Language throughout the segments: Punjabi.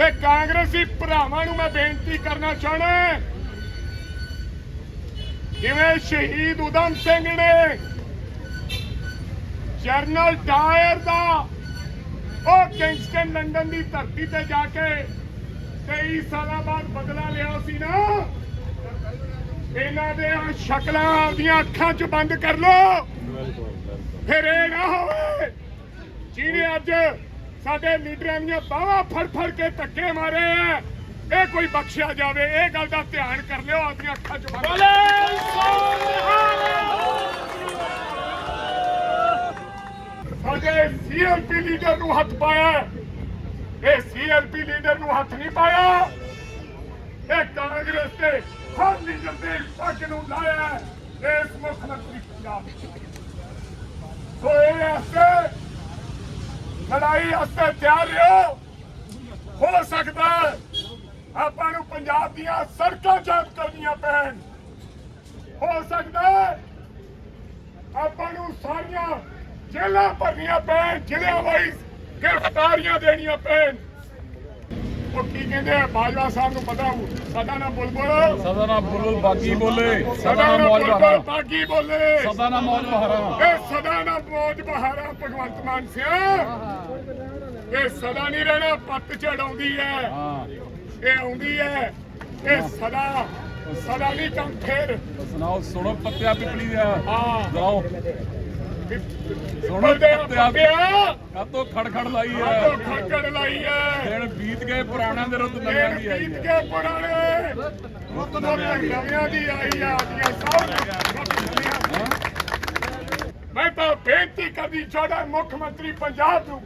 ਤੇ ਕਾਂਗਰਸੀ ਭਰਾਵਾਂ ਨੂੰ ਮੈਂ ਬੇਨਤੀ ਕਰਨਾ ਚਾਹਣਾ ਜਿਵੇਂ ਸ਼ਹੀਦ ਉਦਮ ਸਿੰਘ ਨੇ ਜਰਨਲ ਡਾਇਰ ਦਾ ਉਹ ਕਿੰਗਸਟਨ ਲੰਡਨ ਦੀ ਧਰਤੀ ਤੇ ਜਾ ਕੇ 23 ਸਾਲਾਂ ਬਾਅਦ ਬਦਲਾ ਲਿਆ ਸੀ ਨਾ। ਇਹਨਾਂ ਦੇ ਆਹ ਸ਼ਕਲਾਂ ਆਪਦੀਆਂ ਅੱਖਾਂ 'ਚ ਬੰਦ ਕਰ ਲਓ। ਫਿਰ ਇਹ ਨਾ ਹੋਵੇ ਜਿਹਨੇ ਅੱਜ ਸਾਡੇ ਲੀਡਰਾਂ ਦੀਆਂ ਬਾਹਾਂ ਫੜ ਫੜ ਕੇ ਧੱਕੇ ਮਾਰੇ ਆ ਇਹ ਕੋਈ ਬਖਸ਼ਿਆ ਜਾਵੇ ਇਹ ਗੱਲ ਦਾ ਧਿਆਨ ਕਰ ਲਿਓ ਆਪਣੀਆਂ ਅੱਖਾਂ 'ਚ ਬੰਦ ਸਾਡੇ ਸੀਐਲਪੀ ਲੀਡਰ ਨੂੰ ਹੱਥ ਪਾਇਆ। ਇਹ ਸੀਐਲਪੀ ਲੀਡਰ ਨੂੰ ਹੱਥ ਨਹੀਂ ਪਾਇਆ ਇਹ ਕਾਂਗਰਸ ਦੇ ਹਰ ਲੀਡਰ ਦੇ ਪੱਗ ਨੂੰ ਲਾਇਆ। ਇਸ ਮੁੱਖ ਮੰਤਰੀ ਪੰਜਾਬ ਸੋ ਇਹ ਲੜਾਈ ਵਾਸਤੇ ਤਿਆਰ ਰਹੋ। ਹੋ ਸਕਦਾ ਆਪਾਂ ਨੂੰ ਪੰਜਾਬ ਦੀਆਂ ਸੜਕਾਂ ਜਾਮ ਕਰਨੀਆਂ ਪੈਣ। ਹੋ ਸਕਦਾ ਆਪਾਂ ਨੂੰ ਸਾਰੀਆਂ ਜੇਲਾਂ ਭਰਨੀਆਂ ਪੈਣ, ਜ਼ਿਲ੍ਹਿਆਂ ਵਾਈਜ਼ ਗ੍ਰਿਫਤਾਰੀਆਂ ਦੇਣੀਆਂ ਪੈਣ। ਉਹ ਕੀ ਕਹਿੰਦੇ ਆ ਬਾਜਵਾ ਸਾਹਿਬ ਨੂੰ ਪਤਾ ਹੋਊ। ਸਦਾ ਨਾ ਬੁਲਬੁਲ। ਸਦਾ ਨਾ ਬੁਲਬੁਲ ਬਾਗੀ ਬੋਲੇ। ਸਦਾ ਨਾ ਮੌਜ ਬਹਾਰਾ। ਬਾਗੀ ਬੋਲੇ। ਸਦਾ ਨਾ ਮੌਜ ਬਹਾਰਾ। ਇਹ ਸਦਾ ਨਾ ਮੌਜ ਬਹਾਰਾ ਭਗਵੰਤ ਮਾਨ ਸਿਆ ਇਹ ਸਦਾ ਨਹੀਂ ਰਹਿਣਾ ਪੱਤ ਚੜਾਉਂਦੀ ਹੈ। ਹਾਂ। ਇਹ ਆਉਂਦੀ ਹੈ। ਇਹ ਸਦਾ ਸਦਾ ਨਹੀਂ ਕੰਮ ਫੇਰ। ਸੁਣਾਓ ਸੁਣੋ ਪੱਤਿਆ ਪਿਪਲੀ ਦਾ। ਹਾਂ। ਗਾਓ ਸੁਣੋ ਦੇ ਪੱਤਿਆ ਕਾਤੋਂ ਖੜਖੜ ਲਾਈ ਹੈ? ਖੜਕੜ ਲਾਈ ਹੈ? ਦਿਨ ਬੀਤ ਗਏ ਪੁਰਾਣਿਆਂ ਦੇ ਰੁੱਤ ਨਵਿਆਂ ਦੀ ਆਈ ਬੀਤ ਕੇ ਪੁਰਾਣੇ। ਰੁੱਤ ਨਵਿਆਂ ਦੀ ਆਈ ਆ ਆਦੀਆਂ ਸਭ ਮੈਂ ਤਾਂ ਬੇਨਤੀ ਕਰਦੀ ਚਾਹਦਾ ਮੁੱਖ ਮੰਤਰੀ ਪੰਜਾਬ ਨੂੰ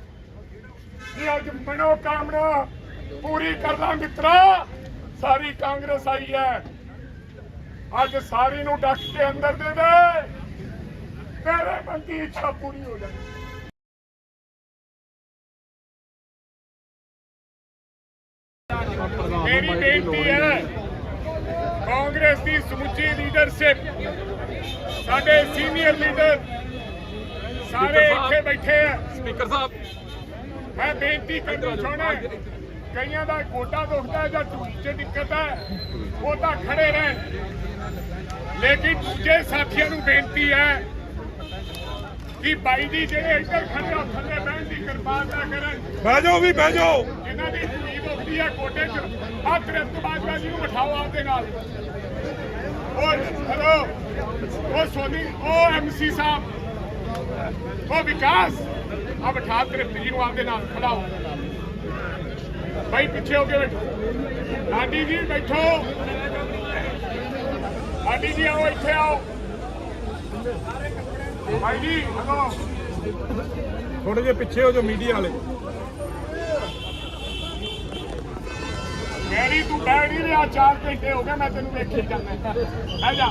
ਕਿ ਅੱਜ ਮਨੋ ਕਾਮਨਾ ਪੂਰੀ ਕਰ ਲਾ ਮਿੱਤਰਾ। ਸਾਰੀ ਕਾਂਗਰਸ ਆਈ ਹੈ। ਅੱਜ ਸਾਰੀ ਨੂੰ ਡੱਕ ਕੇ ਅੰਦਰ ਦੇ ਦੇ। ਮਨ ਦੀ ਇੱਛਾ ਪੂਰੀ ਹੋ ਜਾਏ ਮੇਰੀ ਬੇਨਤੀ ਹੈ ਕਾਂਗਰਸ ਦੀ ਸਮੁੱਚੀ ਲੀਡਰਸ਼ਿਪ ਸਾਡੇ ਸੀਨੀਅਰ ਲੀਡਰ ਸਾਰੇ ਇੱਥੇ ਬੈਠੇ ਆ। ਸਪੀਕਰ ਸਾਹਿਬ। ਮੈਂ ਬੇਨਤੀ ਕਰਨਾ ਚਾਹੁੰਦਾ ਕਈਆਂ ਦਾ ਗੋਡਾ ਦੁਖਦਾ ਜਾਂ ਢੂਈ 'ਚ ਦਿੱਕਤ ਹੈ ਉਹ ਤਾਂ ਖੜੇ ਰਹਿਣ। ਲੇਕਿਨ ਦੂਜੇ ਸਾਥੀਆਂ ਨੂੰ ਬੇਨਤੀ ਹੈ ਕਿ ਬਾਈ ਜੀ ਜਿਹੜੇ ਇੱਧਰ ਖੜੇ ਆ ਥੱਲੇ ਬਹਿਣ ਦੀ ਕਿਰਪਾਲਤਾ ਕਰਨ। ਬਹਿ ਜਾਓ ਵੀ ਬਹਿ ਜਾਓ। ਇਹਨਾਂ ਦੀ ਢੂਈ ਦੁਖਦੀ ਹੈ ਗੋਡੇ 'ਚ। ਆ ਤ੍ਰਿਪਤ ਬਾਜਵਾ ਜੀ ਨੂੰ ਬਿਠਾਓ ਆਪਦੇ ਨਾਲ। ਉਹ ਹੈਲੋ ਉਹ ਸੋਨੀ ਉਹ ਐਮਸੀ ਸਾਹਿਬ। ਉਹ ਵਿਕਾਸ। ਆ ਬਿਠਾ ਤ੍ਰਿਪਤ ਜੀ ਨੂੰ ਆਪਦੇ ਨਾਲ ਖੜਾਓ ਭਾਈ ਪਿੱਛੇ ਹੋ ਕੇ ਬੈਠੋ। ਲਾਡੀ ਜੀ ਬੈਠੋ। ਲਾਡੀ ਜੀ ਆਓ ਇੱਥੇ ਆਓ। ਭਾਈ ਜੀ ਥੋੜੇ ਜਿਹਾ ਪਿੱਛੇ ਹੋ ਜਾਓ ਮੀਡੀਆ ਵਾਲੇ। ਮੇਰੀ ਤੂੰ ਬੈਠ ਰਿਹਾ 4 ਘੰਟੇ ਹੋ ਗਏ ਮੈਂ ਤੈਨੂੰ ਵੇਖੀ ਜਾਂਦਾ ਬਹਿ ਜਾ।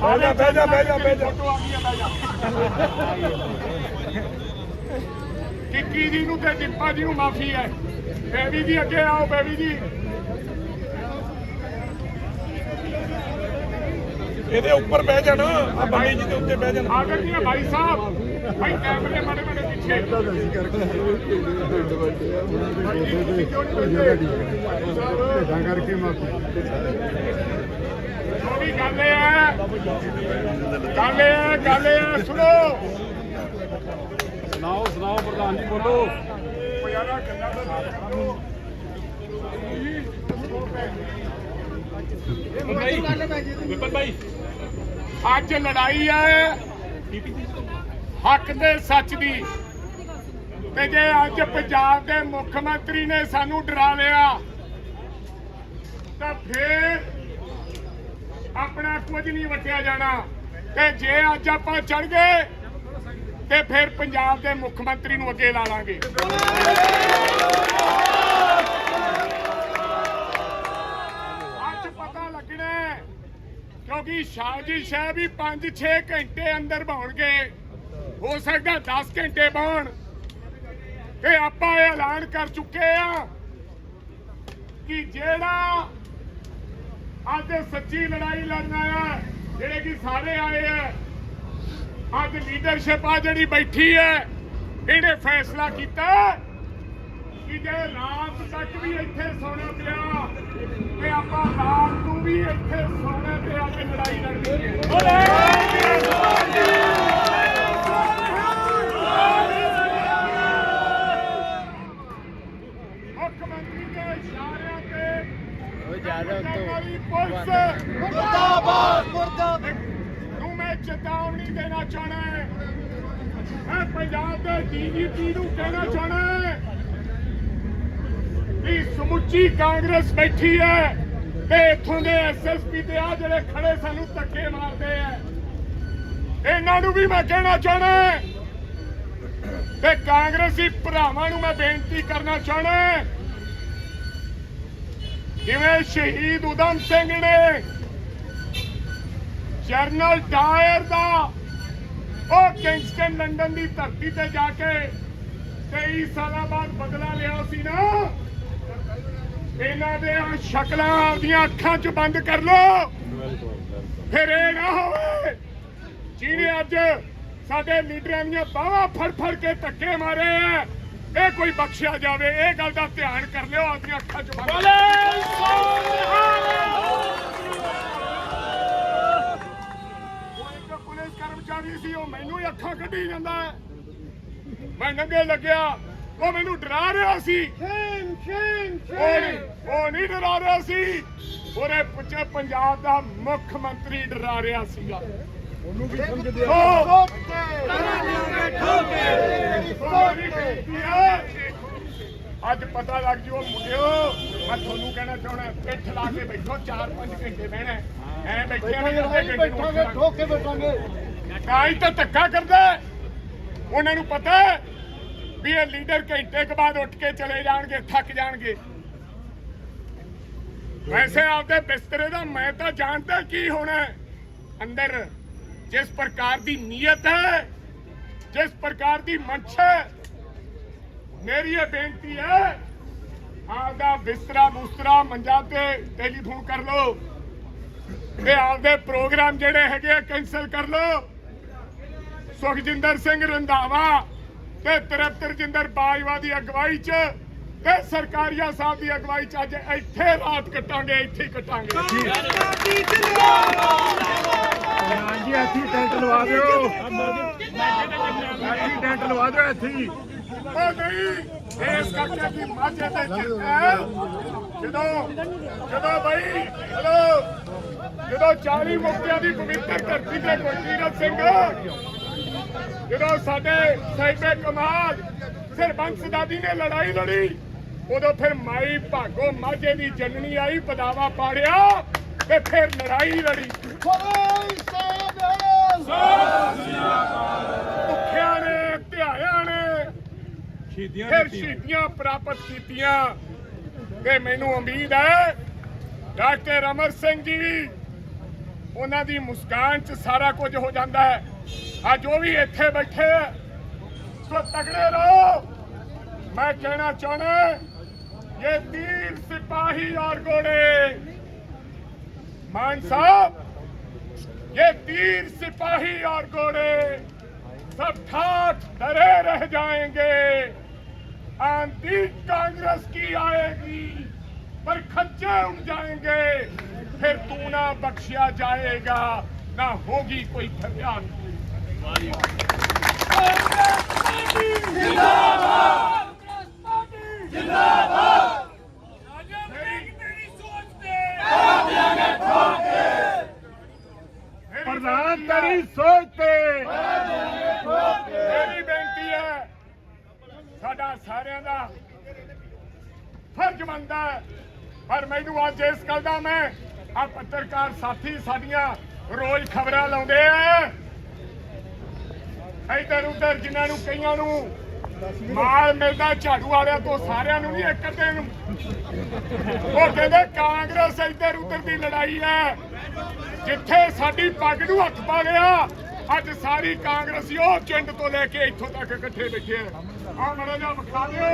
ਬਹਿ ਜਾ, ਬਹਿ ਜਾ, ਬਹਿ ਜਾ, ਬਹਿ ਜਾ। ਫੋਟੋ ਆ ਗਈ ਹੈ, ਬਹਿ ਜਾ। ਕਿੱਕੀ ਜੀ ਨੂੰ ਤੇ ਡਿੰਪਾ ਜੀ ਨੂੰ ਮਾਫੀ ਹੈ। ਬੇਬੀ ਜੀ ਅੱਗੇ ਆਓ ਬੇਬੀ ਜੀ। ਇਹਦੇ ਉੱਪਰ ਬਹਿ ਜਾਣਾ ਆ ਬੰਨੀ ਜੀ ਦੇ ਉੱਤੇ ਬਹਿ ਜਾਣਾ। ਆਗਰ ਜੀ ਭਾਈ ਸਾਹਿਬ। ਭਾਈ ਕੈਮਰੇ ਮਾੜੇ ਮਾੜੇ ਪਿੱਛੇ। ਬੈਠੇ? ਕਰਕੇ ਮਾਫੀ। ਜੋ ਵੀ ਗੱਲ ਇਹ ਹੈ। ਗੱਲ ਇਹ ਹੈ ਗੱਲ ਇਹ ਹੈ ਸੁਣੋ। ਸੁਣਾਓ ਸੁਣਾਓ ਪ੍ਰਧਾਨ ਜੀ ਬੋਲੋ। ਉਹ ਯਾਰਾ ਗੱਲਾਂ ਦਾ ਨਾ ਕਰੋ। ਵਿਪਨ ਭਾਈ, ਅੱਜ ਲੜਾਈ ਹੈ, ਹੱਕ ਤੇ ਸੱਚ ਦੀ। ਤੇ ਜੇ ਅੱਜ ਪੰਜਾਬ ਦੇ ਮੁੱਖ ਮੰਤਰੀ ਨੇ ਸਾਨੂੰ ਡਰਾ ਲਿਆ, ਤਾਂ ਫੇਰ ਆਪਣਾ ਕੁਝ ਨਹੀਂ ਵਟਿਆ ਜਾਣਾ। ਤੇ ਜੇ ਅੱਜ ਆਪਾਂ ਚੜ ਗਏ, ਤੇ ਫਿਰ ਪੰਜਾਬ ਦੇ ਮੁੱਖ ਮੰਤਰੀ ਨੂੰ ਅੱਗੇ ਲਾ ਲਾਂਗੇ ਅੱਜ ਪਤਾ ਲੱਗਣਾ ਹੈ, ਕਿਉਂਕਿ ਸਾਜ਼ਿਸ਼ ਹੈ ਵੀ 5-6 ਘੰਟੇ ਅੰਦਰ ਬਹਾਉਣਗੇ ਹੋ ਸਕਦਾ 10 ਘੰਟੇ ਬਹਾਉਣ ਤੇ ਆਪਾਂ ਇਹ ਐਲਾਨ ਕਰ ਚੁੱਕੇ ਆ ਕਿ ਜਿਹੜਾ ਅੱਜ ਸੱਚੀ ਲੜਾਈ ਲੜਨਾ ਆ ਜਿਹੜੇ ਕਿ ਸਾਰੇ ਆਏ ਆ, ਅੱਜ ਲੀਡਰਸ਼ਿਪ ਆ ਜਿਹੜੀ ਬੈਠੀ ਹੈ ਇਹਨੇ ਫੈਸਲਾ ਕੀਤਾ ਕਿ ਜੇ ਰਾਤ ਤੱਕ ਵੀ ਇੱਥੇ ਸੌਣਾ ਪਿਆ ਤੇ ਆਪਾਂ ਰਾਤ ਨੂੰ ਵੀ ਇੱਥੇ ਸੌਣਾ ਤੇ ਆ ਕੇ ਲੜਾਈ ਲੜਨੀ ਹੈ। ਮੁੱਖ ਮੰਤਰੀ ਦੇ ਇਸ਼ਾਰਿਆਂ ਤੇ ਉਹ ਜ਼ਿਆਦਾ ਪੁਲਿਸ ਮੁਰਦਾਬਾਦ ਮੁਰਦਾਬਾਦ। ਨੂੰ ਮੈਂ ਚੇਤਾਵਨੀ ਦੇਣਾ ਚਾਹਣਾ ਹੈ। ਮੈਂ ਪੰਜਾਬ ਦੇ ਡੀਜੀਪੀ ਨੂੰ ਕਹਿਣਾ ਚਾਹਣਾ ਹੈ ਕਿ ਸਮੁੱਚੀ ਕਾਂਗਰਸ ਬੈਠੀ ਹੈ ਤੇ ਇੱਥੋਂ ਦੇ ਐਸਐਸਪੀ ਤੇ ਆ ਜਿਹੜੇ ਖੜੇ ਸਾਨੂੰ ਧੱਕੇ ਮਾਰਦੇ ਆ। ਇਹਨਾਂ ਨੂੰ ਵੀ ਮੈਂ ਕਹਿਣਾ ਚਾਹਣਾ ਤੇ ਕਾਂਗਰਸੀ ਭਰਾਵਾਂ ਨੂੰ ਮੈਂ ਬੇਨਤੀ ਕਰਨਾ ਚਾਹਣਾ ਜਿਵੇਂ ਸ਼ਹੀਦ ਉਦਮ ਸਿੰਘ ਨੇ ਜਰਨਲ ਡਾਇਰ ਦਾ ਉਹ ਕਿੰਗਸਟਨ ਲੰਡਨ ਦੀ ਧਰਤੀ ਤੇ ਜਾ ਕੇ 23 ਸਾਲਾਂ ਬਾਅਦ ਬਦਲਾ ਲਿਆ ਸੀ ਨਾ। ਇਹਨਾਂ ਦੇ ਆਹ ਸ਼ਕਲਾਂ ਆਪਦੀਆਂ ਅੱਖਾਂ 'ਚ ਬੰਦ ਕਰ ਲਓ। ਫਿਰ ਇਹ ਨਾ ਹੋਵੇ ਜਿਹਨੇ ਅੱਜ ਸਾਡੇ ਲੀਡਰਾਂ ਦੀਆਂ ਬਾਹਾਂ ਫੜ ਫੜ ਕੇ ਧੱਕੇ ਮਾਰੇ ਆ, ਇਹ ਕੋਈ ਬਖਸ਼ਿਆ ਜਾਵੇ, ਇਹ ਗੱਲ ਦਾ ਧਿਆਨ ਕਰ ਲਿਓ ਆਪਣੀਆਂ ਅੱਖਾਂ 'ਚ ਬੰਦ ਉਹ ਇੱਕ ਪੁਲਿਸ ਕਰਮਚਾਰੀ ਸੀ, ਉਹ ਮੈਨੂੰ ਹੀ ਅੱਖਾਂ ਕੱਢੀ ਜਾਂਦਾ। ਮੈਂ ਨੰਗੇ ਲੱਗਿਆ ਉਹ ਮੈਨੂੰ ਡਰਾ ਰਿਹਾ ਸੀ। ਉਹ ਨਹੀਂ ਉਹ ਨਹੀਂ ਡਰਾ ਰਿਹਾ ਸੀ। ਉਹਨੇ ਪੁੱਛੇ ਪੰਜਾਬ ਦਾ ਮੁੱਖ ਮੰਤਰੀ ਡਰਾ ਰਿਹਾ ਸੀਗਾ। ਉਹਨੂੰ ਵੀ ਹੈ, ਅੱਜ ਪਤਾ ਲੱਗ ਜੂ ਮੁੰਡਿਓ ਮੈਂ ਤੁਹਾਨੂੰ ਕਹਿਣਾ ਚਾਹਣਾ ਪਿੱਠ ਲਾ ਕੇ ਬੈਠੋ 4-5 ਘੰਟੇ ਬਹਿਣਾ ਐ ਬੈਠੇ ਬੈਠਾਂਗੇ ਬੈਠਾਂਗੇ ਠੋਕ ਬੈਠਾਂਗੇ। ਕਾਈ ਤਾਂ ਧੱਕਾ ਕਰਦਾ। ਉਹਨਾਂ ਨੂੰ ਪਤਾ ਹੈ ਵੀ ਇਹ ਲੀਡਰ ਘੰਟੇ ਕੁ ਬਾਅਦ ਉੱਠ ਕੇ ਚਲੇ ਜਾਣਗੇ, ਥੱਕ ਜਾਣਗੇ। ਵੈਸੇ ਆਪਦੇ ਬਿਸਤਰੇ ਦਾ ਮੈਂ ਤਾਂ ਜਾਣਦਾ ਕੀ ਹੋਣਾ ਅੰਦਰ ਜਿਸ ਪ੍ਰਕਾਰ ਦੀ ਨੀਅਤ ਹੈ, ਜਿਸ ਪ੍ਰਕਾਰ ਦੀ ਮਨਸ਼ਾ ਹੈ, ਮੇਰੀ ਇਹ ਬੇਨਤੀ ਹੈ, ਆਪਦਾ ਬਿਸਤਰਾ ਬੁਸਤਰਾ ਮੰਜਾ ਤੇ ਟੈਲੀਫੋਨ ਕਰ ਲਓ ਤੇ ਆਪਦੇ ਪ੍ਰੋਗਰਾਮ ਜਿਹੜੇ ਹੈਗੇ ਆ ਕੈਨਸਲ ਕਰ ਲਓ। ਸੁਖਜਿੰਦਰ ਸਿੰਘ ਰੰਧਾਵਾ ਤੇ ਤ੍ਰਿਪਤ ਰਜਿੰਦਰ ਬਾਜਵਾ ਦੀ ਅਗਵਾਈ 'ਚ ਤੇ ਸਰਕਾਰੀਆ ਸਾਹਿਬ ਦੀ ਅਗਵਾਈ 'ਚ ਅੱਜ ਇੱਥੇ ਰਾਤ ਕੱਟਾਂਗੇ ਇੱਥੇ ਹੀ ਕੱਟਾਂਗੇ। ਹਾਂਜੀ ਇੱਥੇ ਹੀ ਟੈਂਟ ਲਵਾ ਦਿਓ। ਇੱਥੇ ਹੀ ਟੈਂਟ ਲਵਾ ਦਿਓ ਇੱਥੇ ਹੀ। ਉਹ ਨਹੀਂ ਇਸ ਕਰਕੇ ਕਿ ਮਾਝੇ ਤੇ ਚਿੱਤਾ ਜਦੋਂ ਜਦੋਂ ਬਈ ਹਲੋ ਜਦੋਂ 40 ਮੁਕਤਿਆਂ ਦੀ ਪਵਿੱਤਰ ਧਰਤੀ ਤੇ ਗੁਰਜੀਤ ਸਿੰਘ ਜਦੋਂ ਸਾਡੇ ਸਾਹਿਬੇ ਕਮਾਲ ਸਰਬੰਸ ਦਾਦੀ ਨੇ ਲੜਾਈ ਲੜੀ ਉਦੋਂ ਫਿਰ ਮਾਈ ਭਾਗੋ ਮਾਝੇ ਦੀ ਜਨਨੀ ਆਈ ਪਦਾਵਾ ਪਾੜਿਆ ਤੇ ਫਿਰ ਲੜਾਈ ਲੜੀ। ਭੁੱਖਿਆਂ ਨੇ ਧਿਆਇਆਂ ਨੇ ਫਿਰ ਸ਼ਹੀਦੀਆਂ ਪ੍ਰਾਪਤ ਕੀਤੀਆਂ। ਤੇ ਮੈਨੂੰ ਉਮੀਦ ਹੈ ਡਾਕਟਰ ਅਮਰ ਸਿੰਘ ਜੀ ਉਹਨਾਂ ਦੀ ਮੁਸਕਾਨ 'ਚ ਸਾਰਾ ਕੁਝ ਹੋ ਜਾਂਦਾ ਹੈ। ਆ ਜੋ ਵੀ ਇੱਥੇ ਬੈਠੇ ਆ ਸੋ ਤਗੜੇ ਰਹੋ ਮੈਂ ਕਹਿਣਾ ਚਾਹਣਾ ਇਹ ਤੀਰ ਸਿਪਾਹੀ ਔਰ ਘੋੜੇ ਮਾਨ ਸਾਹਿਬ ये तीर सिपाही और घोड़े सब ठाठ डरे रह जाएंगे आंधी कांग्रेस की आएगी पर खच्चे उड़ जाएंगे फिर तू ना बख्शिया जाएगा ना होगी कोई फरियाद ਪ੍ਰਧਾਨ ਤੇਰੀ ਸੋਚ ਤੇ ਮੇਰੀ ਬੇਨਤੀ ਹੈ ਸਾਡਾ ਸਾਰਿਆਂ ਦਾ ਫਰਜ਼ ਬਣਦਾ ਹੈ ਪਰ ਮੈਨੂੰ ਅੱਜ ਇਸ ਗੱਲ ਦਾ ਮੈਂ ਆ ਪੱਤਰਕਾਰ ਸਾਥੀ ਸਾਡੀਆਂ ਰੋਜ਼ ਖਬਰਾਂ ਲਾਉਂਦੇ ਆ। ਇੱਧਰ ਉਧਰ ਜਿਨ੍ਹਾਂ ਨੂੰ ਕਈਆਂ ਨੂੰ ਮਾਲ ਮਿਲਦਾ, ਝਾੜੂ ਵਾਲਿਆਂ ਤੋਂ ਸਾਰਿਆਂ ਨੂੰ ਨਹੀਂ ਇੱਕ ਅੱਧੇ ਨੂੰ। ਉਹ ਕਹਿੰਦੇ ਕਾਂਗਰਸ ਇੱਧਰ ਉੱਧਰ ਦੀ ਲੜਾਈ ਹੈ। ਜਿੱਥੇ ਸਾਡੀ ਪੱਗ ਨੂੰ ਹੱਥ ਪਾ ਲਿਆ, ਅੱਜ ਸਾਰੀ ਕਾਂਗਰਸੀ ਉਹ ਚਿੰਡ ਤੋਂ ਲੈ ਕੇ ਇੱਥੋਂ ਤੱਕ ਇਕੱਠੇ ਬੈਠੇ ਆ। ਮੜਾ ਜਾ ਵਿਖਾ ਦਿਓ।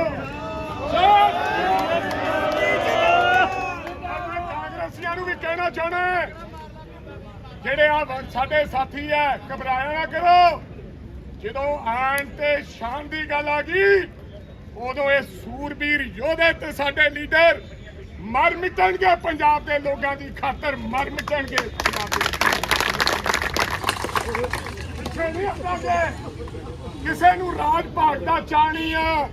ਕਾਂਗਰਸੀਆਂ ਨੂੰ ਵੀ ਕਹਿਣਾ ਚਾਹਣਾ ਜਿਹੜੇ ਆ ਸਾਡੇ ਸਾਥੀ ਆ, ਘਬਰਾਇਆ ਨਾ ਕਰੋ। ਜਦੋਂ ਆਣ ਤੇ ਸ਼ਾਨ ਦੀ ਗੱਲ ਆ ਗਈ, ਉਦੋਂ ਇਹ ਸੂਰਬੀਰ ਯੋਧੇ ਤੇ ਸਾਡੇ ਲੀਡਰ ਮਰ ਮਿਟਣਗੇ ਪੰਜਾਬ ਦੇ ਲੋਕਾਂ ਦੀ ਖਾਤਰ, ਮਰ ਮਿਟਣਗੇ ਪੰਜਾਬ ਦੇ ਪਿੱਛੇ ਨਹੀਂ ਹਟਾਂਗੇ। ਕਿਸੇ ਨੂੰ ਰਾਜ ਭਾਗ ਦਾ ਚਾਣੀ ਆ।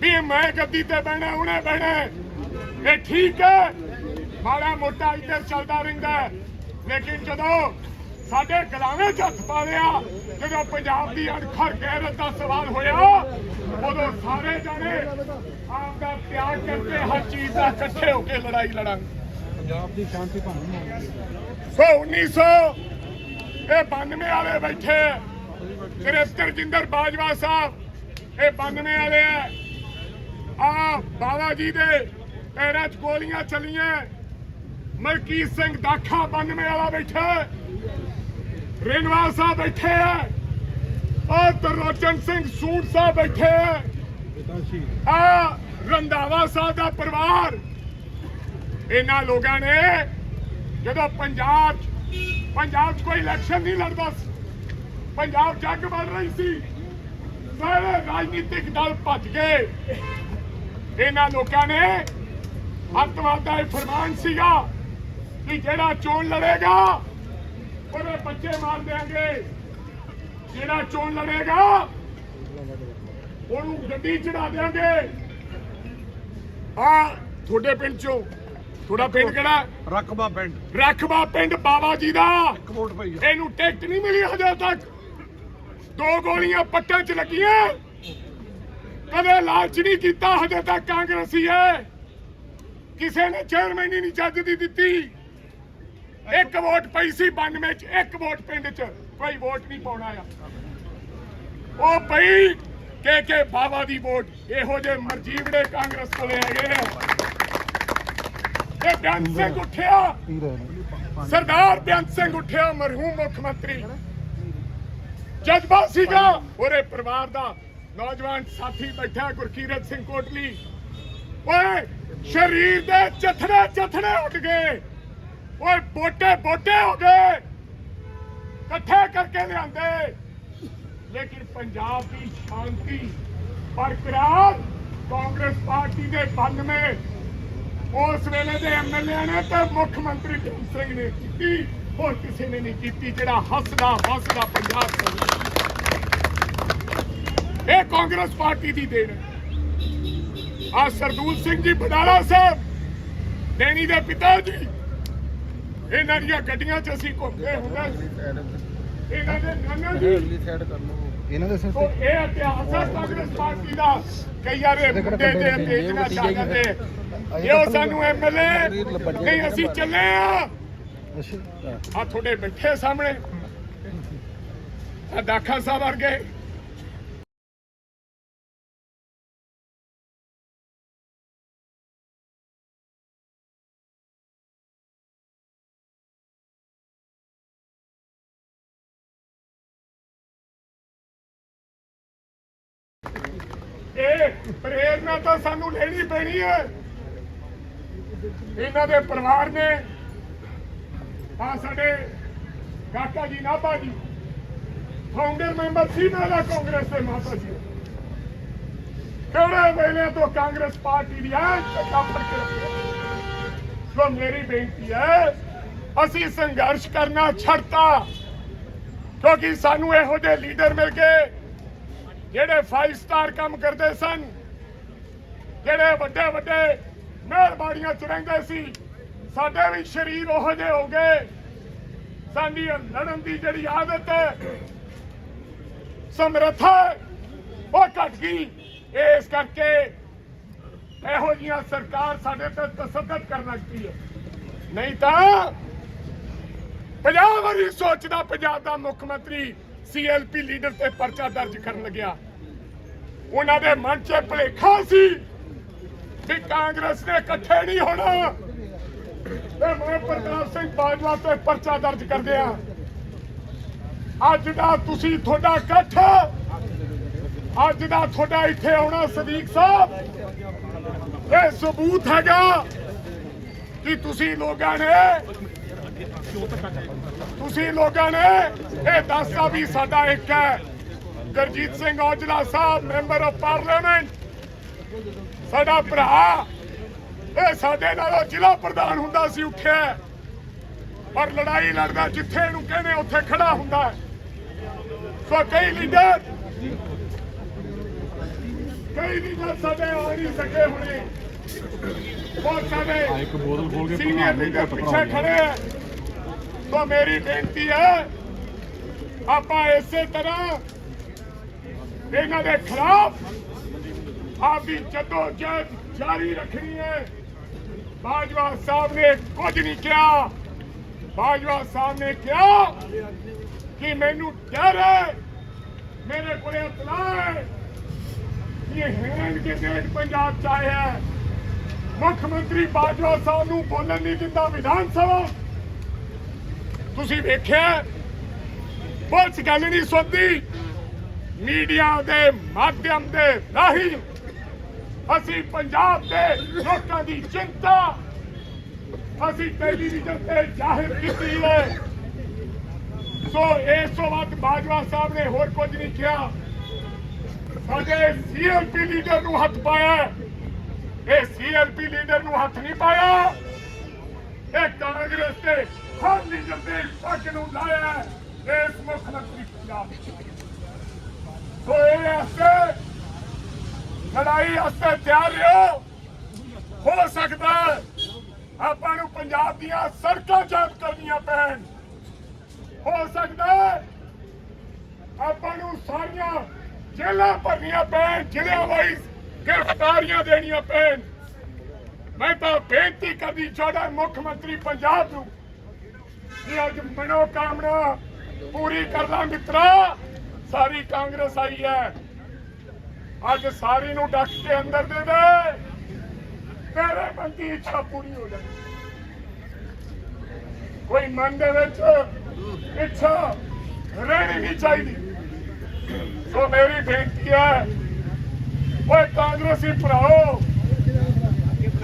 ਵੀ ਮੈਂ ਗੱਦੀ ਤੇ ਬਹਿਣਾ, ਉਹਨੇ ਬਹਿਣਾ। ਇਹ ਠੀਕ ਹੈ। ਮਾੜਾ ਮੋਟਾ ਇੱਧਰ ਚੱਲਦਾ ਰਹਿੰਦਾ ਲੇਕਿਨ ਜਦੋਂ ਸਾਡੇ ਗਲਾਵੇਂ 'ਚ ਹੱਥ ਪਾ ਲਿਆ ਜਦੋਂ ਪੰਜਾਬ ਦੀ ਅਣਖਰ ਗੈਰਤ ਦਾ ਸਵਾਲ ਹੋਇਆ ਉਦੋਂ ਸਾਰੇ ਜਾਣੇ ਆਪ ਦਾ ਤਿਆਗ ਕਰਕੇ ਹਰ ਚੀਜ਼ ਦਾ ਇਕੱਠੇ ਹੋ ਕੇ ਲੜਾਈ ਲੜਾਂਗੇ। ਪੰਜਾਬ ਦੀ ਸ਼ਾਂਤੀ ਭੰਗ ਸੋ 1900 ਇਹ 92 ਵਾਲੇ ਬੈਠੇ। ਗ੍ਰਿਫਤਾਰ ਜਿੰਦਰ ਬਾਜਵਾ ਸਾਹਿਬ ਇਹ 92 ਵਾਲੇ ਆ। ਆ ਬਾਬਾ ਜੀ ਦੇ ਪੈਰਾਂ 'ਚ ਗੋਲੀਆਂ ਚੱਲੀਆਂ। ਮਲਕੀਤ ਸਿੰਘ ਦਾਖਾ 92 ਵਾਲਾ ਬੈਠਾ ਹੈ। ਰੇਨਵਾਲ ਸਾਹਿਬ ਬੈਠੇ ਆ ਉਹ ਤਰਲੋਚਨ ਸਿੰਘ ਸੂਟ ਸਾਹਿਬ ਬੈਠੇ ਆ ਆ ਰੰਧਾਵਾ ਸਾਹਿਬ ਦਾ ਪਰਿਵਾਰ। ਇਹਨਾਂ ਲੋਕਾਂ ਨੇ ਜਦੋਂ ਪੰਜਾਬ 'ਚ ਪੰਜਾਬ 'ਚ ਕੋਈ ਇਲੈਕਸ਼ਨ ਨਹੀਂ ਲੜਦਾ ਸੀ। ਪੰਜਾਬ ਜੱਗ ਬਣ ਰਹੀ ਸੀ। ਸਾਰੇ ਰਾਜਨੀਤਿਕ ਦਲ ਭੱਜ ਗਏ। ਇਹਨਾਂ ਲੋਕਾਂ ਨੇ ਅੱਤਵਾਦ ਦਾ ਇਹ ਫਰਮਾਨ ਸੀਗਾ ਕਿ ਜਿਹੜਾ ਚੋਣ ਲੜੇਗਾ ਉਹਦੇ ਬੱਚੇ ਮਾਰ ਦੇਾਂਗੇ ਜਿਹੜਾ ਚੋਣ ਲੜੇਗਾ ਉਹਨੂੰ ਗੱਡੀ ਚੜਾ ਦੇਾਂਗੇ ਆ ਤੁਹਾਡੇ ਪਿੰਡ ਚੋਂ ਤੁਹਾਡਾ ਪਿੰਡ ਕਿਹੜਾ? ਰਕਬਾ ਪਿੰਡ। ਰਖਬਾ ਪਿੰਡ ਬਾਬਾ ਜੀ ਦਾ। ਇੱਕ ਵੋਟ ਪਈ ਆ। ਇਹਨੂੰ ਟਿਕਟ ਨਹੀਂ ਮਿਲੀ ਹਜੇ ਤੱਕ। ਦੋ ਗੋਲੀਆਂ ਪੱਟਾਂ 'ਚ ਲੱਗੀਆਂ। ਕਦੇ ਲਾਲਚ ਨਹੀਂ ਕੀਤਾ ਹਜੇ ਤੱਕ ਕਾਂਗਰਸੀ ਹੈ ਕਿਸੇ ਨੇ ਚੇਅਰਮੈਨ ਹੀ ਨਹੀਂ ਚੱਜ ਦੀ ਦਿੱਤੀ। ਇੱਕ ਵੋਟ ਪਈ ਸੀ 92 ਚ, ਇੱਕ ਵੋਟ ਪਿੰਡ 'ਚ। ਕੋਈ ਵੋਟ ਨਹੀਂ ਪਾਉਣਾ ਆ ਉਹ ਪਈ ਕੇ ਕੇ ਬਾਬਾ ਦੀ ਵੋਟ। ਇਹੋ ਜੇ ਮਰਜੀਵੜੇ ਕਾਂਗਰਸ ਕੋਲੇ ਹੈਗੇ ਆ ਇਹ ਬੇਅੰਤ ਸਿੰਘ ਉੱਠਿਆ। ਸਰਦਾਰ ਬੇਅੰਤ ਸਿੰਘ ਉੱਠਿਆ, ਮਰਹੂਮ ਮੁੱਖ ਮੰਤਰੀ। ਜਜ਼ਬਾ ਸੀਗਾ ਉਹਦੇ ਪਰਿਵਾਰ ਦਾ। ਨੌਜਵਾਨ ਸਾਥੀ ਬੈਠਾ, ਗੁਰਕੀਰਤ ਸਿੰਘ ਕੋਟਲੀ। ਓਏ, ਸਰੀਰ ਦੇ ਚਥੜੇ ਚਥੜੇ ਉੱਡ ਗਏ। ਓਏ ਬੋਟੇ ਬੋਟੇ ਹੋ ਗਏ। ਇਕੱਠੇ ਕਰਕੇ ਲਿਆਂਦੇ। ਲੇਕਿਨ ਪੰਜਾਬ ਦੀ ਸ਼ਾਂਤੀ ਬਰਕਰਾਰ ਕਾਂਗਰਸ ਪਾਰਟੀ ਦੇ 92 ਉਸ ਵੇਲੇ ਦੇ ਐਮਐਲਏ ਨੇ ਤੇ ਮੁੱਖ ਮੰਤਰੀ ਭੀਮ ਸਿੰਘ ਨੇ ਕੀਤੀ। ਹੋਰ ਕਿਸੇ ਨੇ ਨਹੀਂ ਕੀਤੀ ਜਿਹੜਾ ਹੱਸਦਾ ਵਸਦਾ ਪੰਜਾਬ ਸੀ ਇਹ ਕਾਂਗਰਸ ਪਾਰਟੀ ਦੀ ਦੇਣ ਹੈ। ਆ ਸਰਦੂਲ ਸਿੰਘ ਜੀ, ਬਡਾਲਾ ਸਾਹਿਬ ਡੈਣੀ ਦੇ ਪਿਤਾ ਜੀ ਇਹਨਾਂ ਦੀਆਂ ਗੱਡੀਆਂ 'ਚ ਅਸੀਂ ਘੁੰਮਦੇ ਹੁੰਦੇ। ਇਹਨਾਂ ਦੇ ਨਾਨਾ ਜੀ। ਇਹਨਾਂ ਦੇ ਸਿਰ ਸੋ ਇਹ ਇਤਿਹਾਸ ਹੈ ਕਾਂਗਰਸ ਪਾਰਟੀ ਦਾ। ਕਈ ਵਾਰੇ ਮੁੰਡੇ ਦੇ ਤੇਜ ਨਾ? ਚੱਲ ਜਾਂਦੇ। ਇਹ ਸਾਨੂੰ ਐਮਐਲਏ ਨਹੀਂ ਅਸੀਂ ਚੱਲੇ ਆ। ਆ ਤੁਹਾਡੇ ਬੈਠੇ ਸਾਹਮਣੇ। ਆ ਦਾਖਾ ਸਾਹਿਬ ਵਰਗੇ। ਇਹ ਪ੍ਰੇਰਨਾ ਤਾਂ ਸਾਨੂੰ ਲੈਣੀ ਪੈਣੀ ਹੈ। ਇਹਨਾਂ ਦੇ ਪਰਿਵਾਰ ਨੇ ਆ ਸਾਡੇ ਕਾਕਾ ਜੀ, ਨਾਭਾ ਜੀ ਫਾਊਂਡਰ ਮੈਂਬਰ ਸੀ ਮੇਰਾ ਕਾਂਗਰਸ ਦੇ ਮਾਤਾ ਜੀ। ਕਿਹੜੇ ਵੇਲੇ ਤੋਂ ਕਾਂਗਰਸ ਪਾਰਟੀ ਦੀ ਐ ਟੱਕਾ ਫੜ ਰੱਖਿਆ। ਸੋ ਮੇਰੀ ਬੇਨਤੀ ਹੈ, ਅਸੀਂ ਸੰਘਰਸ਼ ਕਰਨਾ ਛੱਡਤਾ, ਕਿਉਂਕਿ ਸਾਨੂੰ ਇਹੋ ਜਿਹੇ ਲੀਡਰ ਮਿਲ ਗਏ। ਜਿਹੜੇ 5 ਸਟਾਰ ਕੰਮ ਕਰਦੇ ਸਨ, ਜਿਹੜੇ ਵੱਡੇ ਵੱਡੇ ਮਹਿਲਬਾੜੀਆਂ ਚ ਸੀ, ਸਾਡੇ ਵੀ ਸਰੀਰ ਉਹ ਜਿਹੇ ਹੋ ਗਏ। ਸਾਡੀ ਲੜਨ ਦੀ ਜਿਹੜੀ ਆਦਤ ਹੈ, ਸਮਰੱਥਾ ਉਹ ਘਟ ਗਈ। ਇਸ ਕਰਕੇ ਇਹੋ ਜੀਆਂ ਸਰਕਾਰ ਸਾਡੇ ਤੇ ਤਸੱਦਦ ਕਰਨ ਲੱਗ ਪਈ ਹੈ। ਨਹੀਂ ਤਾਂ ਪੰਜਾਬ ਵਾਰੀ ਸੋਚਦਾ, ਪੰਜਾਬ ਦਾ ਮੁੱਖ ਮੰਤਰੀ ਸੀਐਲਪੀ ਲੀਡਰ ਤੇ ਪਰਚਾ ਦਰਜ ਕਰਨ ਲੱਗਿਆ। ਉਹਨਾਂ ਦੇ ਮਨ 'ਚ ਭੁਲੇਖਾ ਸੀ ਵੀ ਕਾਂਗਰਸ ਨੇ ਇਕੱਠੇ ਨਹੀਂ ਹੋਣਾ। ਤੇ ਮੈਂ ਪ੍ਰਤਾਪ ਸਿੰਘ ਬਾਜਵਾ ਤੇ ਪਰਚਾ ਦਰਜ ਕਰਦੇ ਆ ਅੱਜ ਦਾ ਤੁਸੀਂ ਤੁਹਾਡਾ ਇਕੱਠ। ਅੱਜ ਦਾ ਤੁਹਾਡਾ ਇੱਥੇ ਆਉਣਾ ਸਦੀਕ ਸਾਹਿਬ। ਇਹ ਸਬੂਤ ਹੈਗਾ ਕਿ ਤੁਸੀਂ ਲੋਕਾਂ ਨੇ ਤੁਸੀਂ ਲੋਕਾਂ ਨੇ ਇਹ ਦੱਸਦਾ ਵੀ ਸਾਡਾ ਇੱਕ ਹੈ। Gurjeet Singh Aujla Sahib member of parliament ਸਾਡਾ ਭਰਾ ਇਹ ਸਾਡੇ ਨਾਲੋਂ ਜ਼ਿਲ੍ਹਾ ਪ੍ਰਧਾਨ ਹੁੰਦਾ ਸੀ ਉੱਠਿਆ ਪਰ ਲੜਾਈ ਲੜਦਾ ਜਿੱਥੇ ਇਹਨੂੰ ਕਹਿੰਦੇ ਉੱਥੇ ਖੜਾ ਹੁੰਦਾ। ਸੋ ਕਈ ਲੀਡਰ ਕਈ ਲੀਡਰ ਸਾਡੇ ਆ ਨਹੀਂ ਸਕੇ ਹੁਣੇ। ਬਹੁਤ ਸਾਡੇ ਇੱਕ ਬੋਤਲ ਖੋਲ ਕੇ ਸੀਨੀਅਰ ਲੀਡਰ ਪਿੱਛੇ ਖੜੇ ਹੈ। ਤਾਂ ਮੇਰੀ ਬੇਨਤੀ ਹੈ, ਆਪਾਂ ਇਸੇ ਤਰ੍ਹਾਂ ਇਹਨਾਂ ਦੇ ਖਿਲਾਫ ਆਪਦੀ ਜਦੋਂ ਜਦ ਜਾਰੀ ਰੱਖਣੀ ਹੈ। ਬਾਜਵਾ ਸਾਹਿਬ ਨੇ ਕੁਝ ਨਹੀਂ ਕਿਹਾ। ਬਾਜਵਾ ਸਾਹਿਬ ਨੇ ਕਿਹਾ ਕਿ ਮੈਨੂੰ ਡਰ ਹੈ, ਮੇਰੇ ਕੋਲੇ ਇਤਲਾਹ ਹੈ ਕਿ ਇਹ ਹੈਂਡ ਗ੍ਰੇਨੇਡ ਪੰਜਾਬ ਚ ਆਇਆ ਮੁੱਖ ਮੰਤਰੀ ਬਾਜਵਾ ਸਾਹਿਬ ਨੂੰ ਬੋਲਣ ਨਹੀਂ ਦਿੰਦਾ ਵਿਧਾਨ ਸਭਾ। ਤੁਸੀਂ ਵੇਖਿਆ? ਪੁਲਿਸ ਗੱਲ ਨਹੀਂ ਸੁਣਦੀ। ਮੀਡੀਆ ਦੇ ਮਾਧਿਅਮ ਦੇ ਰਾਹੀਂ ਅਸੀਂ ਪੰਜਾਬ ਦੇ ਲੋਕਾਂ ਦੀ ਚਿੰਤਾ, ਅਸੀਂ ਟੈਲੀਵਿਜ਼ਨ ਤੇ ਜ਼ਾਹਿਰ ਕੀਤੀ ਹੈ। ਸੋ ਇਸ ਤੋਂ ਬਾਅਦ ਬਾਜਵਾ ਸਾਹਿਬ ਨੇ ਹੋਰ ਕੁਝ ਨਹੀਂ ਕਿਹਾ। ਸਾਡੇ ਸੀਐਲਪੀ ਲੀਡਰ ਨੂੰ ਹੱਥ ਪਾਇਆ। ਹੈ। ਇਹ ਸੀਐਲਪੀ ਲੀਡਰ ਨੂੰ ਹੱਥ ਨਹੀਂ ਪਾਇਆ। ਇਹ ਕਾਂਗਰਸ ਦੇ ਹਰ ਲੀਡਰ ਪੱਗ ਨੂੰ ਲਾਇਆ ਦੇਸ਼ ਇਸ ਮੁੱਖ ਮੰਤਰੀ ਪੰਜਾਬ ਸੋ ਇਹ ਲੜਾਈ ਵਾਸਤੇ ਤਿਆਰ ਰਹੋ। ਹੋ ਸਕਦਾ ਆਪਾਂ ਨੂੰ ਪੰਜਾਬ ਦੀਆਂ ਸੜਕਾਂ ਜਾਮ ਕਰਨੀਆਂ ਪੈਣ। ਹੋ ਸਕਦਾ ਆਪਾਂ ਨੂੰ ਸਾਰੀਆਂ ਜੇਲਾਂ ਭਰਨੀਆਂ ਪੈਣ, ਜ਼ਿਲ੍ਹਿਆਂ ਵਾਈਜ਼ ਗ੍ਰਿਫਤਾਰੀਆਂ ਦੇਣੀਆਂ ਪੈਣ। ਮੈਂ ਤਾਂ ਬੇਨਤੀ ਕਰਦੀ ਚਾਹਦਾ ਮੁੱਖ ਮੰਤਰੀ ਪੰਜਾਬ ਨੂੰ ਕਿ ਅੱਜ ਮਨੋ ਕਾਮਨਾ ਪੂਰੀ ਕਰ ਲਾ ਮਿੱਤਰਾ। ਸਾਰੀ ਕਾਂਗਰਸ ਆਈ ਹੈ। ਅੱਜ ਸਾਰੀ ਨੂੰ ਡੱਕ ਕੇ ਅੰਦਰ ਦੇ ਦੇ। ਤੇਰੇ ਮਨ ਦੀ ਇੱਛਾ ਪੂਰੀ ਹੋ ਜਾਏ ਕੋਈ ਮਨ ਦੇ ਵਿੱਚ ਇੱਛਾ ਰਹਿਣੀ ਨਹੀਂ ਚਾਹੀਦੀ। ਸੋ ਮੇਰੀ ਬੇਨਤੀ ਹੈ, ਓਏ ਕਾਂਗਰਸੀ ਭਰਾਓ,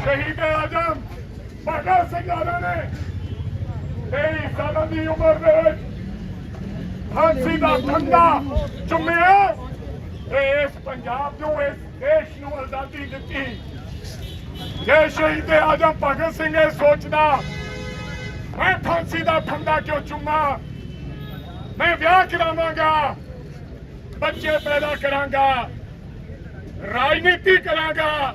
ਸ਼ਹੀਦ ਆਜਮ, ਭਗਤ ਸਿੰਘ ਆਲਾ ਨੇ ਤੇਰੀ ਸਾਲਾਂ ਦੀ ਉਮਰ ਦੇ ਵਿੱਚ ਫਾਂਸੀ ਦਾ ਫੰਦਾ ਚੁੰਮਿਆ ਤੇ ਇਸ ਪੰਜਾਬ ਨੂੰ, ਇਸ ਦੇਸ਼ ਨੂੰ ਆਜ਼ਾਦੀ ਦਿੱਤੀ। ਜੇ ਸ਼ਹੀਦ ਆਜਮ ਭਗਤ ਸਿੰਘ ਇਹ ਸੋਚਦਾ, ਮੈਂ ਫਾਂਸੀ ਦਾ ਫੰਦਾ ਕਿਉਂ ਚੁੰਮਾ? ਮੈਂ ਵਿਆਹ ਕਰਾਵਾਂਗਾ, ਬੱਚੇ ਪੈਦਾ ਕਰਾਂਗਾ, ਰਾਜਨੀਤੀ ਕਰਾਂਗਾ,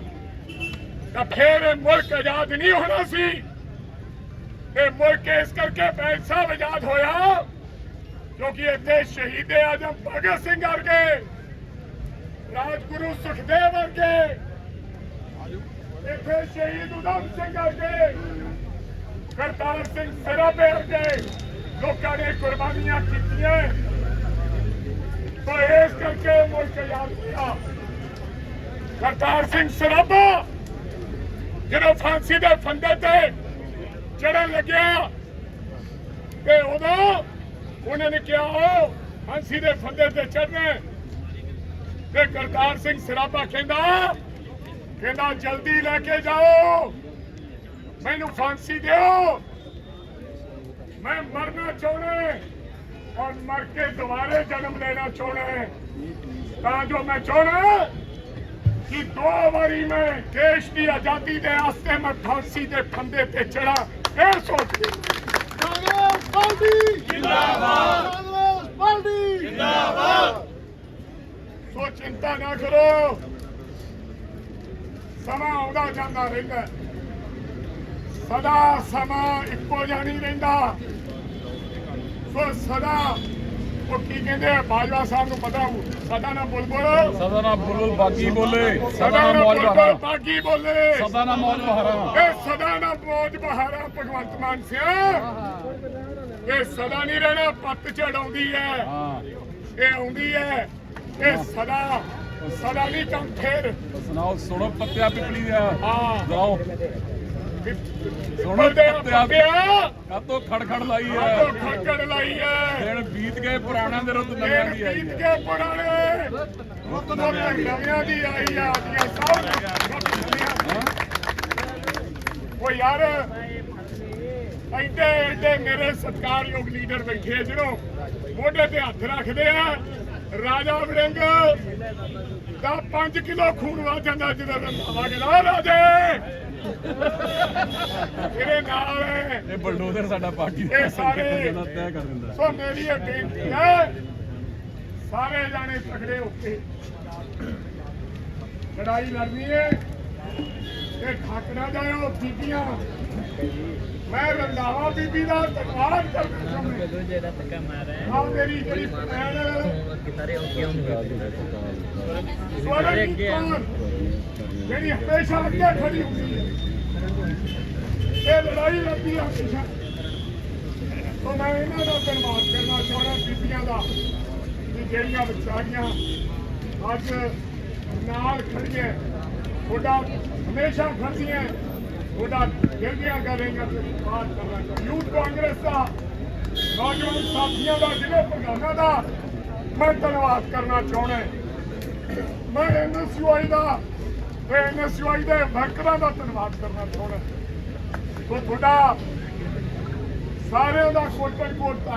ਤਾਂ ਫੇਰ ਇਹ ਮੁਲਕ ਆਜ਼ਾਦ ਨਹੀਂ ਹੋਣਾ ਸੀ। ਇਹ ਮੁਲਕ ਇਸ ਕਰਕੇ ਪੈਸਾ ਆਜ਼ਾਦ ਹੋਇਆ ਕਿਉਂਕਿ ਇੱਥੇ ਸ਼ਹੀਦ ਆਜਮ ਭਗਤ ਸਿੰਘ ਵਰਗੇ, ਰਾਜਗੁਰੂ ਸੁਖਦੇਵ ਵਰਗੇ, ਇੱਥੇ ਸ਼ਹੀਦ ਉਦਮ ਸਿੰਘ ਵਰਗੇ, ਕਰਤਾਰ ਸਿੰਘ ਸਰਾਭੇ ਵਰਗੇ ਲੋਕਾਂ ਨੇ ਕੁਰਬਾਨੀਆਂ ਕੀਤੀਆਂ। ਤਾਂ ਇਸ ਕਰਕੇ ਮੁਲਕ ਆਜ਼ਾਦ ਹੋਇਆ। ਕਰਤਾਰ ਸਿੰਘ ਸਰਾਭਾ ਜਦੋਂ ਫਾਂਸੀ ਦੇ ਫੰਦੇ ਤੇ ਚੜਨ ਲੱਗਿਆ। ਤੇ ਉਦੋਂ ਉਹਨਾਂ ਨੇ ਕਿਹਾ ਉਹ ਫਾਂਸੀ ਦੇ ਫੰਦੇ ਤੇ ਚੜਨਾ ਤੇ ਕਰਤਾਰ ਸਿੰਘ ਸਰਾਭਾ ਕਹਿੰਦਾ ਕਹਿੰਦਾ, ਜਲਦੀ ਲੈ ਕੇ ਜਾਓ। ਮੈਨੂੰ ਫਾਂਸੀ ਦਿਓ। ਮੈਂ ਮਰਨਾ ਚਾਹੁੰਦਾ ਔਰ ਮਰ ਕੇ ਦੁਬਾਰੇ ਜਨਮ ਲੈਣਾ ਚਾਹੁੰਦਾ ਤਾਂ ਜੋ ਮੈਂ ਚਾਹੁੰਦਾ ਕਿ ਦੋ ਵਾਰੀ ਮੈਂ ਦੇਸ਼ ਦੀ ਆਜ਼ਾਦੀ ਦੇ ਵਾਸਤੇ ਮੈਂ ਫਾਂਸੀ ਦੇ ਫੰਦੇ ਤੇ ਚੜਾ ਇਹ ਸੋਚ ਕਾਂਗਰਸ ਪਾਰਟੀ ਜਿੰਦਾਬਾਦ। ਕਾਂਗਰਸ ਪਾਰਟੀ ਸੋ ਚਿੰਤਾ ਨਾ ਕਰੋ ਸਮਾਂ ਆਉਂਦਾ ਜਾਂਦਾ ਰਹਿੰਦਾ ਸਦਾ ਸਮਾਂ ਇੱਕੋ ਜਿਹਾ ਨਹੀਂ ਰਹਿੰਦਾ ਸੋ ਸਦਾ ਉਹ ਕੀ ਕਹਿੰਦੇ ਆ ਬਾਜਵਾ ਸਾਹਿਬ ਨੂੰ ਪਤਾ ਹੋਊ। ਸਦਾ ਨਾ ਬੁਲਬੁਲ। ਸਦਾ ਨਾ ਬੁਲਬੁਲ ਬਾਗੀ ਬੋਲੇ। ਸਦਾ ਨਾ ਮੌਜ ਬਹਾਰਾ ਬਾਗੀ ਬੋਲੇ। ਸਦਾ ਨਾ ਮੌਜ ਬਹਾਰਾ ਇਹ ਸਦਾ ਨਾ ਮੌਜ ਬਹਾਰਾ ਭਗਵੰਤ ਮਾਨ ਸਿਆ। ਇਹ ਸਦਾ ਨਹੀਂ ਰਹਿਣਾ ਪੱਤ ਚੜਾਉਂਦੀ ਹੈ। ਹਾਂ। ਇਹ ਆਉਂਦੀ ਹੈ। ਇਹ ਸਦਾ ਸਦਾ ਨਹੀਂ ਕੰਮ ਫੇਰ। ਸੁਣਾਓ ਸੁਣੋ ਪੱਤਿਆ ਪਿਪਲੀ ਦਾ ਹਾਂ। ਜਾਓ। ਸੁਣੋ ਬੰਦੇ ਪੱਤਿਆ ਪੱਤਿਆ ਕਾਤੋਂ ਖੜਖੜ ਲਾਈ ਹੈ। ਖੱਕੜ ਲਾਈ ਹੈ। ਦਿਨ ਬੀਤ ਗਏ ਪੁਰਾਣਿਆਂ ਦੇ ਰੁੱਤ ਨਵਿਆਂ ਦੀ ਆਈ ਬੀਤ ਕੇ ਪੁਰਾਣੇ। ਰੁੱਤ ਨਵਿਆਂ ਦੀ ਆਈ ਆ ਦੀਆਂ ਸਭ। ਉਹ ਯਾਰ ਐਡੇ ਐਡੇ ਮੇਰੇ ਸਤਿਕਾਰਯੋਗ ਲੀਡਰ ਬੈਠੇ ਜਦੋਂ ਮੋਢੇ ਤੇ ਹੱਥ ਰੱਖਦੇ ਆ। ਰਾਜਾ ਵੜਿੰਗ ਦਾ 5 ਕਿਲੋ ਖੂਨ ਵੱਧ ਜਾਂਦਾ ਜਦੋਂ ਰੰਧਾਵਾ ਗਿਆ ਰਾਜੇ। ਇਹਦੇ ਨਾਲ। ਇਹ ਬਲਡੋਜ਼ਰ ਸਾਡਾ ਪਾਰਟੀ ਇਹ ਸਾਰੇ- ਜਿਹੜਾ ਤੈਅ ਕਰ ਦਿੰਦਾ। ਸੋ ਮੇਰੀ ਇਹ ਬੇਨਤੀ ਹੈ ਸਾਰੇ ਜਾਣੇ ਤਕੜੇ ਹੋ ਕੇ ਲੜਾਈ ਲੜਨੀ ਹੈ ਤੇ ਥੱਕ ਨਾ ਜਾਇਓ ਬੀਬੀਆਂ। ਮੈਂ ਰੰਧਾਵਾ ਬੀਬੀ ਦਾ ਧੰਨਵਾਦ ਕਰਦਾ ਚਾਹੁੰਦਾ ਦੂਜੇ ਦਾ ਧੱਕਾ ਮਾਰ ਰਿਹਾ ਆ ਮੇਰੀ ਜਿਹੜੀ ਭੈਣ ਕਿ ਸਾਰੇ ਹੋ ਗਏ ਸਵਰਨ ਕੌਰ ਜਿਹੜੀ ਹਮੇਸ਼ਾ ਅੱਗੇ ਖੜੀ ਹੁੰਦੀ ਹੈ। ਇਹ ਲੜਾਈ ਲੜਦੀ ਹਮੇਸ਼ਾ ਤੋਂ ਮੈਂ ਇਹਨਾਂ ਦਾ ਧੰਨਵਾਦ ਕਰਨਾ ਚਾਹੁੰਦਾ ਬੀਬੀਆਂ ਦਾ ਕਿ ਜਿਹੜੀਆਂ ਵਿਚਾਰੀਆਂ ਅੱਜ ਨਾਲ ਖੜੀਆਂ ਤੁਹਾਡਾ ਹਮੇਸ਼ਾ ਖੜਦੀਆਂ ਤੁਹਾਡਾ ਜਿਹੜੀਆਂ ਕਰ ਰਹੀਆਂ ਬਾਤ ਕਰਨਾ ਯੂਥ ਕਾਂਗਰਸ ਦਾ, ਨੌਜਵਾਨ ਸਾਥੀਆਂ ਦਾ, ਜ਼ਿਲ੍ਹੇ ਪ੍ਰਧਾਨਾਂ ਦਾ ਮੈਂ ਧੰਨਵਾਦ ਕਰਨਾ ਚਾਹੁੰਦਾ। ਮੈਂ ਐਨਐਸਯੂਆਈ ਦਾ ਤੇ ਐਨਐਸਯੂਆਈ ਦੇ ਵਰਕਰਾਂ ਦਾ ਧੰਨਵਾਦ ਕਰਨਾ ਚਾਹੁੰਦਾ। ਤੁਹਾਡਾ ਸਾਰਿਆਂ ਦਾ ਕੋਟਨ ਕੋਟ ਧੰਨਵਾਦ।